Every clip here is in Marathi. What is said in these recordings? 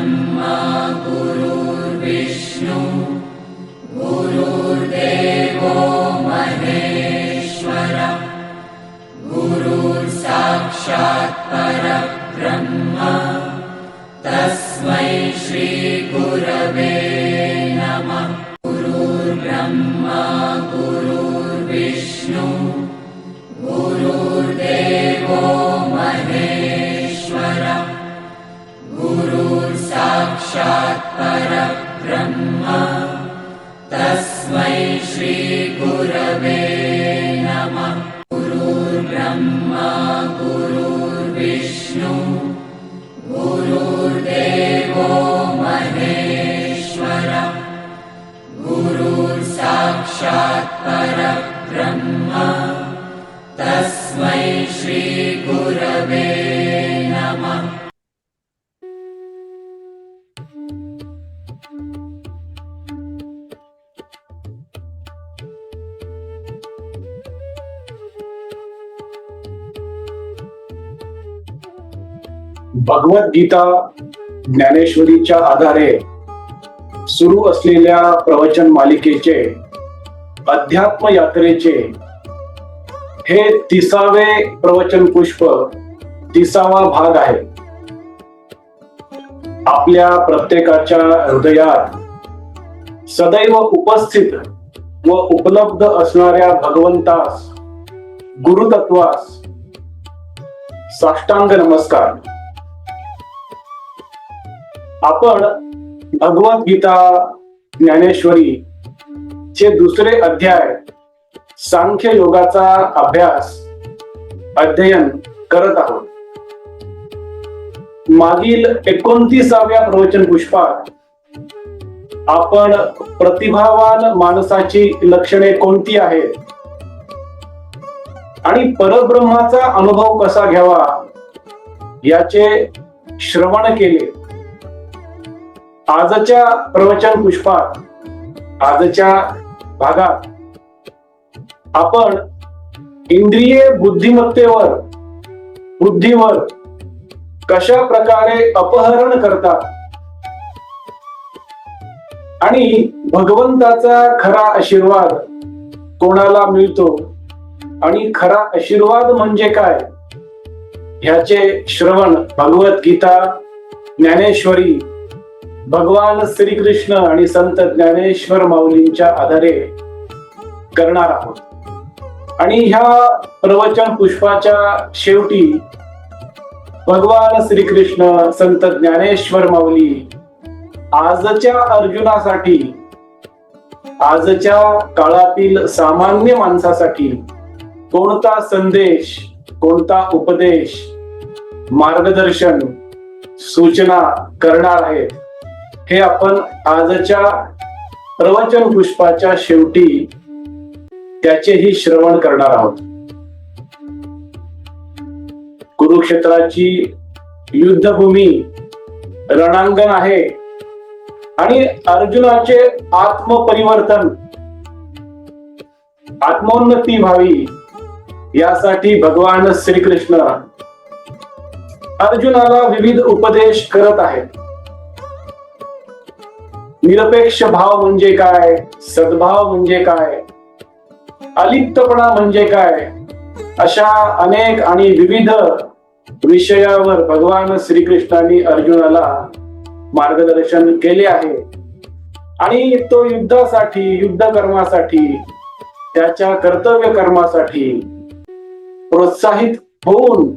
ब्रह्मा गुरुर्विष्णु गुरुर्देवो Shalom. भगवद्गीता ज्ञानेश्वरीच्या आधारे सुरू असलेल्या प्रवचन मालिकेचे अध्यात्म यात्रेचे हे तिसावे प्रवचन पुष्प तिसावा भाग आहे. आपल्या प्रत्येकाच्या हृदयात सदैव उपस्थित व उपलब्ध असणाऱ्या भगवंतास गुरुतत्वास साष्टांग नमस्कार. आपण भगवत गीता ज्ञानेश्वरी चे दुसरे अध्याय सांख्य योगाचा अभ्यास अध्ययन करत आहोत. मागील एकोणतीसाव्या प्रवचन पुष्पात आपण प्रतिभावान माणसाची लक्षणे कोणती आहेत? आणि परब्रह्माचा अनुभव कसा घ्यावा? याचे श्रवण केले. आजच्या प्रवचन पुष्पात आजच्या भागात आपण इंद्रिये बुद्धिमत्तेवर बुद्धीवर कशा प्रकारे अपहरण करतात? आणि भगवंताचा खरा आशीर्वाद कोणाला मिळतो? आणि खरा आशीर्वाद म्हणजे काय? ह्याचे श्रवण भगवत गीता ज्ञानेश्वरी भगवान श्रीकृष्ण आणि संत ज्ञानेश्वर माऊलींच्या आधारे करणार आहोत. आणि ह्या प्रवचन पुष्पाच्या शेवटी भगवान श्रीकृष्ण संत ज्ञानेश्वर माऊली आजच्या अर्जुनासाठी आजच्या काळातील सामान्य माणसासाठी कोणता संदेश कोणता उपदेश मार्गदर्शन सूचना करणार आहेत? हे आपण आजच्या प्रवचन पुष्पाच्या शेवटी त्याचेही श्रवण करणार आहोत. कुरुक्षेत्राची युद्धभूमी रणांगण आहे आणि अर्जुनाचे आत्मपरिवर्तन आत्मोन्नती व्हावी यासाठी भगवान श्रीकृष्ण अर्जुनाला विविध उपदेश करत आहेत. निरपेक्ष भाव म्हणजे काय? सद्भाव म्हणजे काय? अलिप्तपणा म्हणजे काय? अशा अनेक आणि विविध विषयावर भगवान श्रीकृष्णाने अर्जुनाला मार्गदर्शन केले आहे. आणि तो युद्धासाठी युद्ध कर्मासाठी त्याच्या कर्तव्य कर्मासाठी प्रोत्साहित होऊन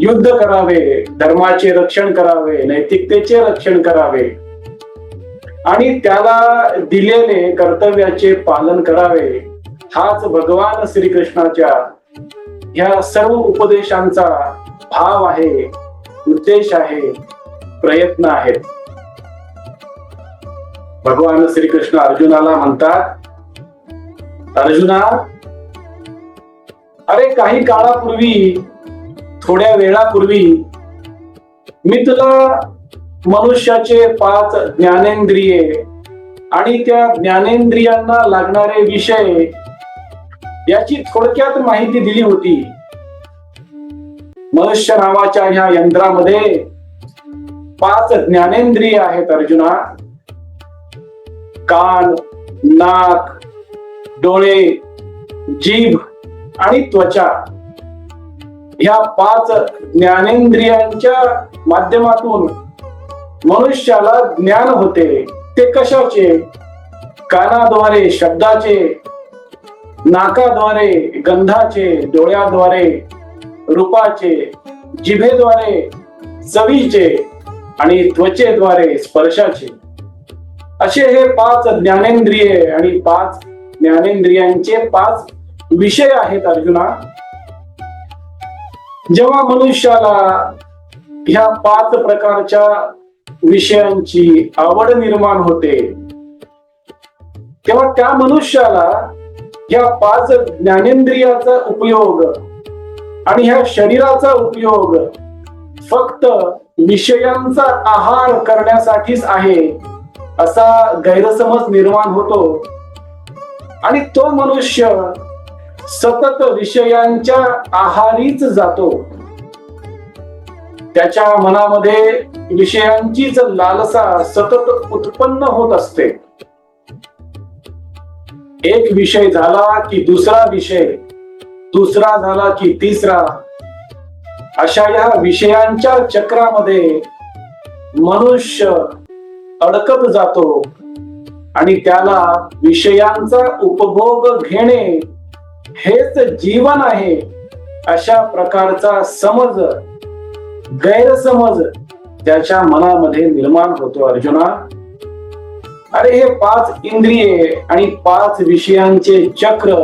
युद्ध करावे धर्माचे रक्षण करावे नैतिकतेचे रक्षण करावे. आणि त्याला दिलेले कर्तव्याचे पालन करावे हाच भगवान श्रीकृष्णाच्या ह्या सर्व उपदेशांचा भाव आहे उद्देश आहे प्रयत्न आहेत. भगवान श्रीकृष्ण अर्जुनाला म्हणतात अर्जुना अरे काही काळापूर्वी थोड्या वेळापूर्वी मी तुला मनुष्याचे पाच ज्ञानेंद्रिये आणि त्या ज्ञानेंद्रियांना लागणारे विषय याची थोडक्यात माहिती दिली होती. मनुष्य नावाच्या ह्या यंत्रामध्ये पाच ज्ञानेंद्रिय आहेत अर्जुना. कान नाक डोळे जीभ आणि त्वचा. ह्या पाच ज्ञानेंद्रियांच्या माध्यमातून मनुष्याला ज्ञान होते ते कशाचे? कानाद्वारे शब्दाचे नाकाद्वारे गंधाचे डोळ्याद्वारे रूपाचे जिभेद्वारे चवीचे आणि त्वचेद्वारे स्पर्शाचे. असे हे पाच ज्ञानेंद्रिये आणि पाच ज्ञानेंद्रियांचे पाच विषय आहेत अर्जुना. जेव्हा मनुष्याला ह्या पाच प्रकारच्या विषयांची आवड निर्माण होते. तेव्हा त्या मनुष्याला या पाच ज्ञानेंद्रियाचा उपयोग आणि ह्या शरीराचा उपयोग फक्त विषयांचा आहार करण्यासाठीच आहे असा गैरसमज निर्माण होतो. आणि तो मनुष्य सतत विषयांच्या आहारीच जातो. त्याच्या मनामध्ये विषयांचीच लालसा सतत उत्पन्न होत असते एक विषय झाला की दुसरा विषय दुसरा झाला की तिसरा अशा या विषयांच्या चक्रामध्ये मनुष्य अडकत जातो आणि त्याला विषयांचा उपभोग घेणे हेच जीवन आहे अशा प्रकारचा समज गैरसमज त्याच्या मनामध्ये निर्माण होतो अर्जुना. अरे हे पाच इंद्रिये आणि पाच विषयांचे चक्र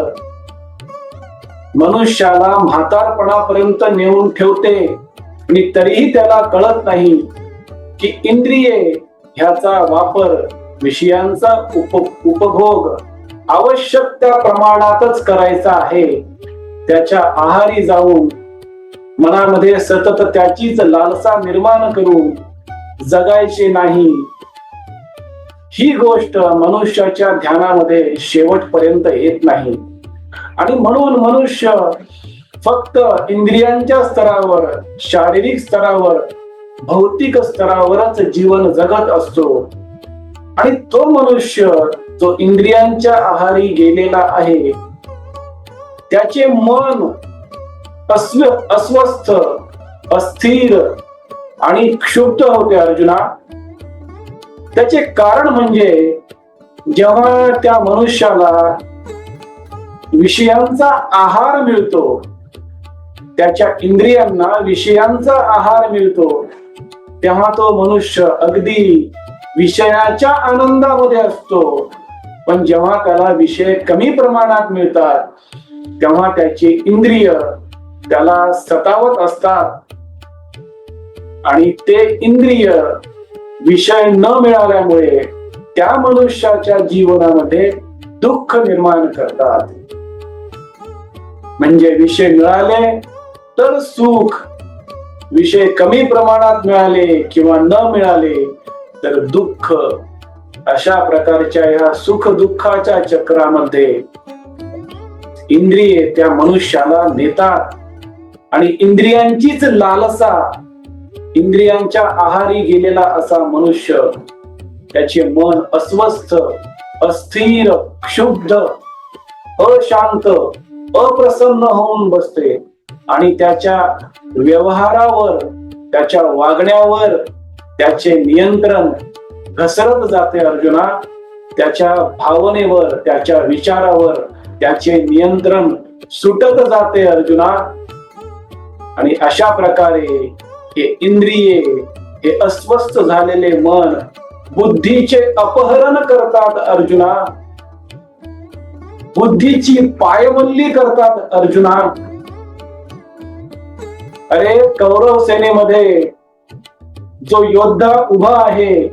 मनुष्याला म्हातारपणापर्यंत नेऊन ठेवते आणि तरीही त्याला कळत नाही की इंद्रिये ह्याचा वापर विषयांचा उप उपभोग आवश्यक त्या प्रमाणातच करायचा आहे. त्याच्या आहारी जाऊन मनामध्ये सतत त्याचीच लालसा निर्माण करून जगायचे नाही. ही गोष्ट मनुष्याच्या ध्यानामध्ये शेवटपर्यंत येत नाही. आणि म्हणून मनुष्य फक्त इंद्रियांच्या स्तरावर शारीरिक स्तरावर भौतिक स्तरावरच जीवन जगत असतो. आणि तो मनुष्य जो इंद्रियांच्या आहारी गेलेला आहे त्याचे मन अस्व अस्वस्थ अस्थिर आणि क्षुब्ध होते अर्जुना. त्याचे कारण म्हणजे जेव्हा त्या मनुष्याला विषयांचा आहार मिळतो त्याच्या इंद्रियांना विषयांचा आहार मिळतो तेव्हा तो मनुष्य अगदी विषयाच्या आनंदामध्ये असतो. पण जेव्हा त्याला विषय कमी प्रमाणात मिळतात तेव्हा त्याची इंद्रिय त्याला सतावत असतात आणि ते इंद्रिय विषय न मिळाल्यामुळे त्या मनुष्याच्या जीवनामध्ये दुःख निर्माण करतात. म्हणजे विषय मिळाले तर सुख विषय कमी प्रमाणात मिळाले किंवा न मिळाले तर दुःख. अशा प्रकारच्या या सुख दुःखाच्या चक्रामध्ये इंद्रिये त्या मनुष्याला नेतात. आणि इंद्रियांचीच लालसा इंद्रियांच्या आहारी गेलेला असा मनुष्य त्याचे मन अस्वस्थ अस्थिर क्षुब्ध अशांत अप्रसन्न होऊन बसते. आणि त्याच्या व्यवहारावर त्याच्या वागण्यावर त्याचे नियंत्रण घसरत जाते अर्जुना. त्याच्या भावनेवर त्याच्या विचारावर त्याचे नियंत्रण सुटत जाते अर्जुना. आणि अशा प्रकारे हे इंद्रिये हे अस्वस्थ झालेले मन बुद्धीचे अपहरण करतात अर्जुना. बुद्धीची पायमल्ली करतात अर्जुना. अरे कौरव सेनेमध्ये जो योद्धा उभा आहे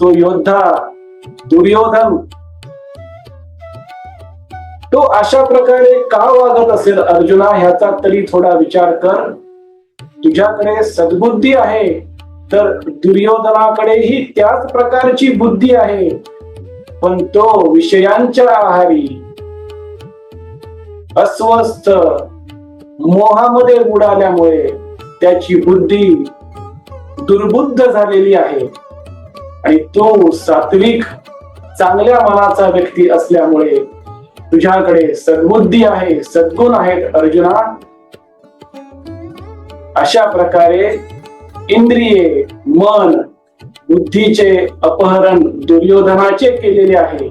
तो योद्धा दुर्योधन. तो अशा प्रकारे का वागत असेल अर्जुना ह्याचा तरी थोडा विचार कर. तुझ्याकडे सद्बुद्धी आहे तर दुर्योधनाकडेही त्याच प्रकारची बुद्धी आहे. पण तो विषयांच्या आहारी. अस्वस्थ मोहामध्ये उडाल्यामुळे त्याची बुद्धी दुर्बुद्ध झालेली आहे. आणि तो सात्विक चांगल्या मनाचा व्यक्ती असल्यामुळे तुझ्याकडे सद्बुद्धी आहे सद्गुण आहेत अर्जुना. अशा प्रकारे इंद्रिये मन बुद्धीचे अपहरण दुर्योधनाचे केलेले आहे.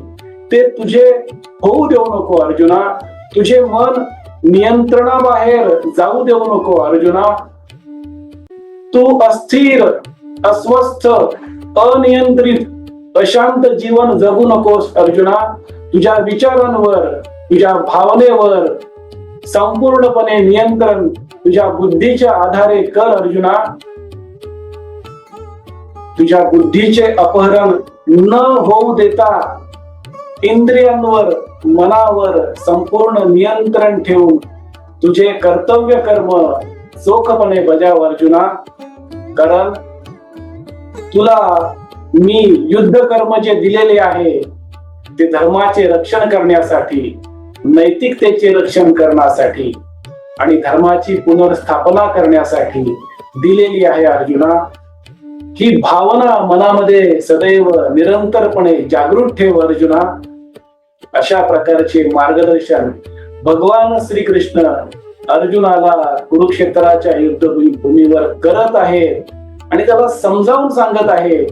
ते तुझे होऊ देऊ नको अर्जुना. तुझे मन नियंत्रणाबाहेर जाऊ देऊ नको अर्जुना. तू अस्थिर अस्वस्थ अनियंत्रित अशांत जीवन जगू नकोस अर्जुना. तुझ्या विचारांवर तुझ्या भावनेवर संपूर्णपणे नियंत्रण तुझ्या बुद्धीच्या आधारे कर अर्जुना. तुझ्या बुद्धीचे अपहरण न होऊ देता इंद्रियांवर मनावर संपूर्ण नियंत्रण ठेवून तुझे कर्तव्य कर्म चोखपणे बजाव अर्जुना. कारण तुला मी युद्ध कर्म जे दिलेले आहे. ते धर्माचे रक्षण करण्यासाठी नैतिकतेचे रक्षण करण्यासाठी आणि धर्माची पुनर्स्थापना करण्यासाठी दिलेली आहे अर्जुना. ही भावना मनामध्ये सदैव निरंतरपणे जागृत ठेव अर्जुना. अशा प्रकारचे मार्गदर्शन भगवान श्रीकृष्ण अर्जुनाला कुरुक्षेत्राच्या युद्ध भूमीवर करत आहे आणि त्याला समजावून सांगत आहे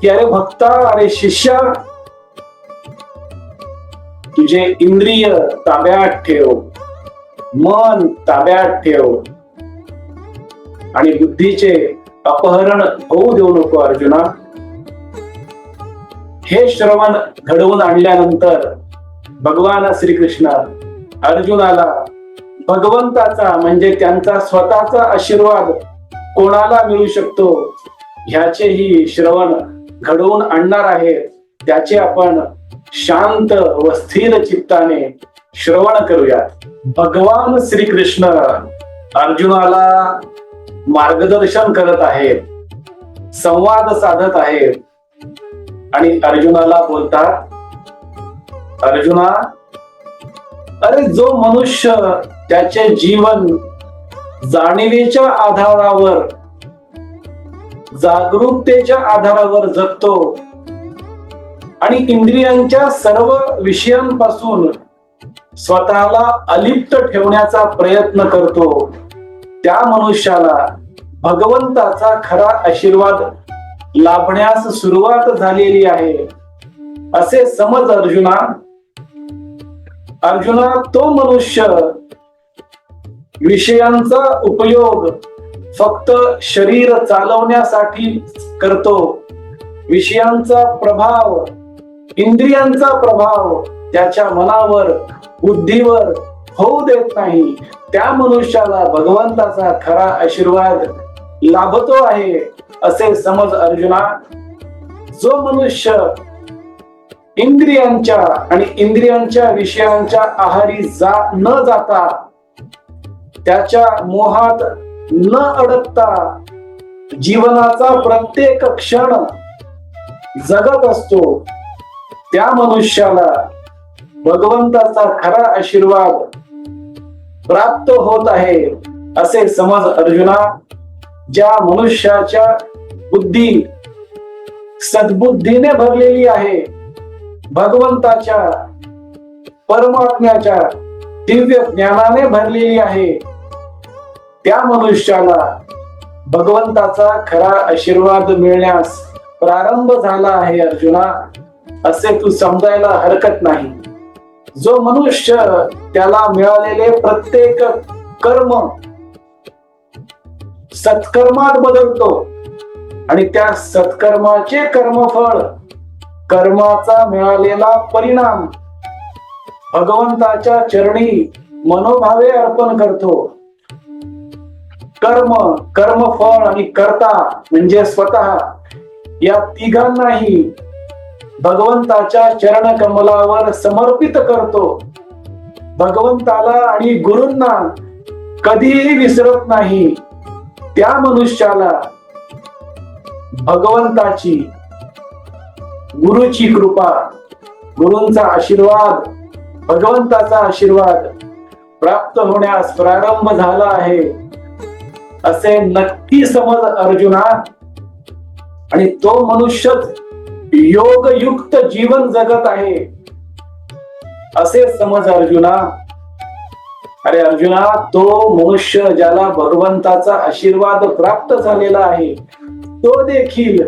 की अरे भक्ता अरे शिष्या तुझे इंद्रिय ताब्यात ठेव मन ताब्यात ठेव. आणि बुद्धीचे अपहरण होऊ देऊ नको अर्जुना. हे श्रवण घडवून आणल्यानंतर भगवान श्रीकृष्ण अर्जुनाला भगवंताचा म्हणजे त्यांचा स्वतःचा आशीर्वाद कोणाला मिळू शकतो? ह्याचेही श्रवण घडवून आणणार आहे त्याचे आपण शांत व स्थिर चित्ताने श्रवण करूयात. भगवान श्रीकृष्ण अर्जुनाला मार्गदर्शन करत आहेत संवाद साधत आहेत आणि अर्जुनाला बोलतात अर्जुना अरे जो मनुष्य त्याचे जीवन जाणीवेच्या आधारावर जागरूकतेच्या आधारावर जगतो आणि इंद्रियांच्या सर्व विषयांपासून स्वतःला अलिप्त ठेवण्याचा प्रयत्न करतो. त्या मनुष्याला भगवंताचा खरा आशीर्वाद लाभण्यास सुरुवात झालेली आहे. असे समज अर्जुना. अर्जुना तो मनुष्य विषयांचा उपयोग फक्त शरीर चालवण्यासाठी करतो. विषयांचा प्रभाव इंद्रियांचा प्रभाव त्याच्या मनावर बुद्धीवर होऊ देत नाही त्या मनुष्याला भगवंताचा खरा आशीर्वाद लाभतो आहे असे समज अर्जुना. जो मनुष्य इंद्रियांच्या आणि इंद्रियांच्या विषयांच्या आहारी जा न जाता त्याच्या मोहात न अडकता जीवनाचा प्रत्येक क्षण जगत असतो त्या मनुष्याला भगवंताचा खरा आशीर्वाद प्राप्त होत आहे असे समज अर्जुना ज्या मनुष्याच्या बुद्धी सद्बुद्धीने भरलेली आहे. भगवंताच्या परमात्म्याच्या दिव्य ज्ञानाने भरलेली आहे. त्या मनुष्याला भगवंताचा खरा आशीर्वाद मिळण्यास प्रारंभ झाला आहे अर्जुना. असे तू समजायला हरकत नाही. जो मनुष्य त्याला मिळालेले प्रत्येक कर्म सत्कर्मात बदलतो आणि त्या सत्कर्माचे कर्मफळ कर्माचा मिळालेला परिणाम भगवंताच्या चरणी मनोभावे अर्पण करतो. कर्म कर्मफळ आणि कर्ता म्हणजे स्वतः या तिघांनाही भगवंताच्या चरण कमलावर समर्पित करतो. भगवंताला आणि गुरूंना कधीही विसरत नाही. त्या मनुष्याला भगवंताची गुरुची कृपा गुरूंचा आशीर्वाद भगवंताचा आशीर्वाद प्राप्त होण्यास प्रारंभ झाला आहे. असे नक्की समज अर्जुना. आणि तो मनुष्यच योगयुक्त जीवन जगत आहे. असे समज अर्जुना. अरे अर्जुना तो मनुष्य ज्याला भगवंताचा आशीर्वाद प्राप्त झालेला आहे तो देखील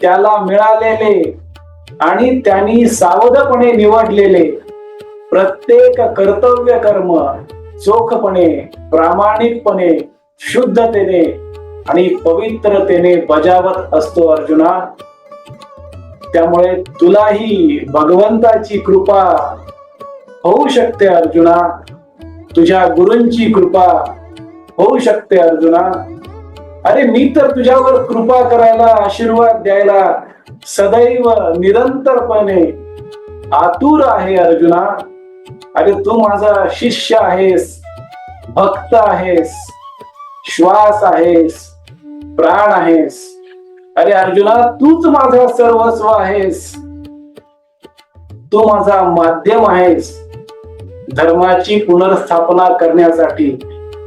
त्याला मिळालेले आणि त्यांनी सावधपणे निवडलेले प्रत्येक कर्तव्य कर्म चोखपणे प्रामाणिकपणे शुद्धतेने आणि पवित्रतेने बजावत असतो अर्जुना. त्यामुळे तुलाही भगवंताची कृपा होऊ शकते अर्जुना. तुझ्या गुरूंची कृपा होऊ शकते अर्जुना. अरे मी तर तुझ्यावर कृपा करायला आशीर्वाद द्यायला सदैव निरंतरपणे आतुर आहे अर्जुना. अरे तू माझा शिष्य आहेस भक्त आहेस श्वास आहेस प्राण आहेस. अरे अर्जुना तूच माझा सर्वस्व आहेस. तू माझा माध्यम आहेस. धर्माची पुनर्स्थापना करण्यासाठी.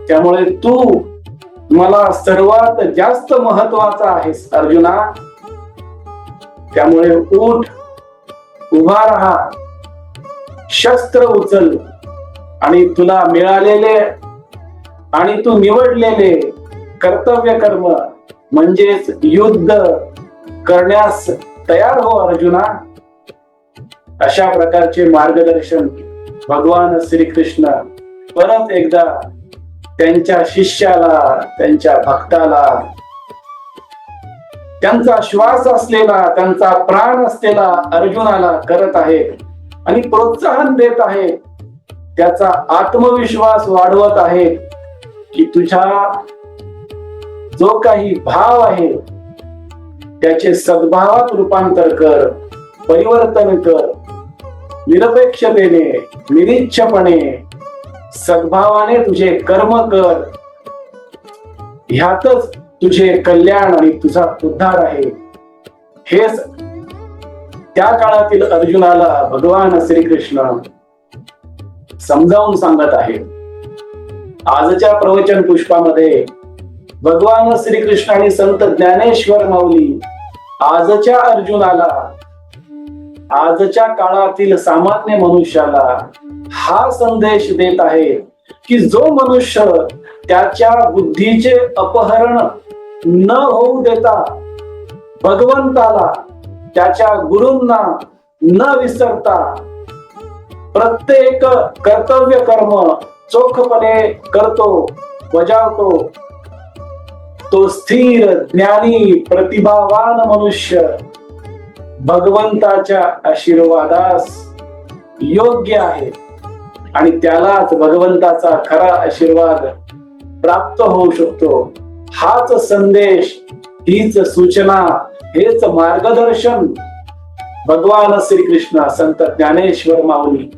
त्यामुळे तू मला सर्वात जास्त महत्त्वाचा आहेस अर्जुना. त्यामुळे उठ उभा राहा. शस्त्र उचल आणि तुला मिळालेले आणि तू निवडलेले कर्तव्य कर्म म्हणजेच युद्ध करण्यास तयार हो अर्जुना. अशा प्रकारचे मार्गदर्शन भगवान श्रीकृष्ण परत एकदा त्यांच्या शिष्याला त्यांच्या भक्ताला त्यांचा श्वास असलेला त्यांचा प्राण असलेला अर्जुनाला करत आहे आणि प्रोत्साहन देत आहे त्याचा आत्मविश्वास वाढवत आहे की तुझ्या जो काही भाव आहे त्याचे सद्भावात रूपांतर कर परिवर्तन कर निरपेक्षतेने निरीच्छपणे सद्भावाने तुझे कर्म कर. ह्यातच तुझे कल्याण आणि तुझा उद्धार आहे. हेच त्या काळातील अर्जुनाला भगवान श्रीकृष्ण समजावून सांगत आहे आजच्या प्रवचन पुष्पामध्ये भगवान श्रीकृष्ण आणि संत ज्ञानेश्वर माऊली आजच्या अर्जुनाला आजच्या काळातील सामान्य मनुष्याला हा संदेश देत आहे की जो मनुष्य त्याच्या बुद्धीचे अपहरण न होऊ देता भगवंताला त्याच्या गुरूंना न विसरता प्रत्येक कर्तव्य कर्म चोखपणे करतो बजावतो तो स्थिर ज्ञानी प्रतिभावान मनुष्य भगवंताच्या आशीर्वादास योग्य आहे. आणि त्यालाच भगवंताचा खरा आशीर्वाद प्राप्त होऊ शकतो. हाच संदेश हीच सूचना हेच मार्गदर्शन भगवान श्रीकृष्ण संत ज्ञानेश्वर माऊली.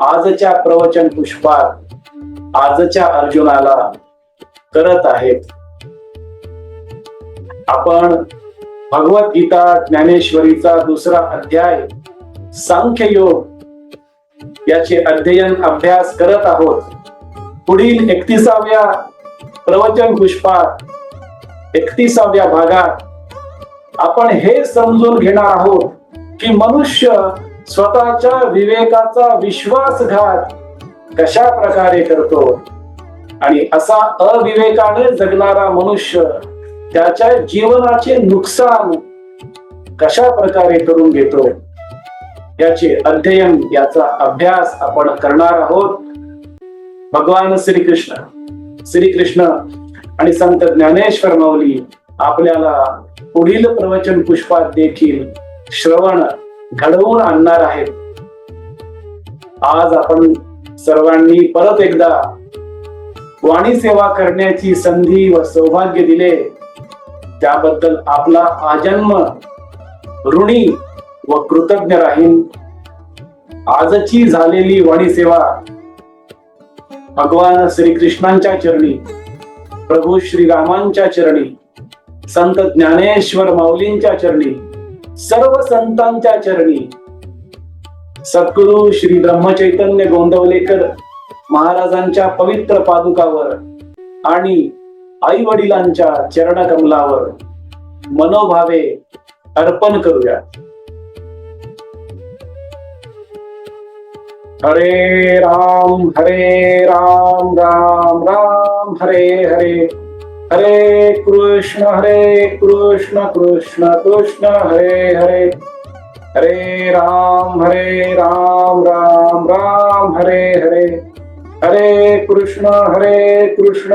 आजच्या प्रवचन पुष्पात आजच्या अर्जुनाला करत आहेत. आपण भगवद्गीता ज्ञानेश्वरीचा दुसरा अध्याय सांख्य योग याचे अध्ययन अभ्यास करत आहोत. पुढील एकतीसाव्या प्रवचन पुष्पात एकतीसाव्या भागात आपण हे समजून घेणार आहोत की मनुष्य स्वतःच्या विवेकाचा विश्वासघात कशा प्रकारे करतो आणि असा अविवेकाने जगणारा मनुष्य त्याच्या जीवनाचे नुकसान कशा प्रकारे करून घेतो याचे अध्ययन याचा अभ्यास आपण करणार आहोत. भगवान श्रीकृष्ण श्रीकृष्ण आणि संत ज्ञानेश्वर माऊली आपल्याला पुढील प्रवचन पुष्पात देखील श्रवण घडवून आणणार आहेत. आज आपण सर्वांनी परत एकदा वाणी सेवा करण्याची संधी व सौभाग्य दिले. त्याबद्दल आपला आजन्म ऋणी व कृतज्ञ राहीन. आजची झालेली वाणी सेवा भगवान श्रीकृष्णांच्या चरणी प्रभू श्रीरामांच्या चरणी संत ज्ञानेश्वर माऊलींच्या चरणी सर्व संतांच्या चरणी. सद्गुरु श्री ब्रह्मचैतन्य गोंदवलेकर महाराजांच्या पवित्र पादुकावर आणि आई वडिलांच्या चरणकमलावर मनोभावे अर्पण करूया. हरे राम हरे राम राम राम हरे हरे. हरे कृष्ण हरे कृष्ण कृष्ण कृष्ण हरे हरे. हरे राम हरे राम राम राम हरे हरे. हरे कृष्ण हरे कृष्ण.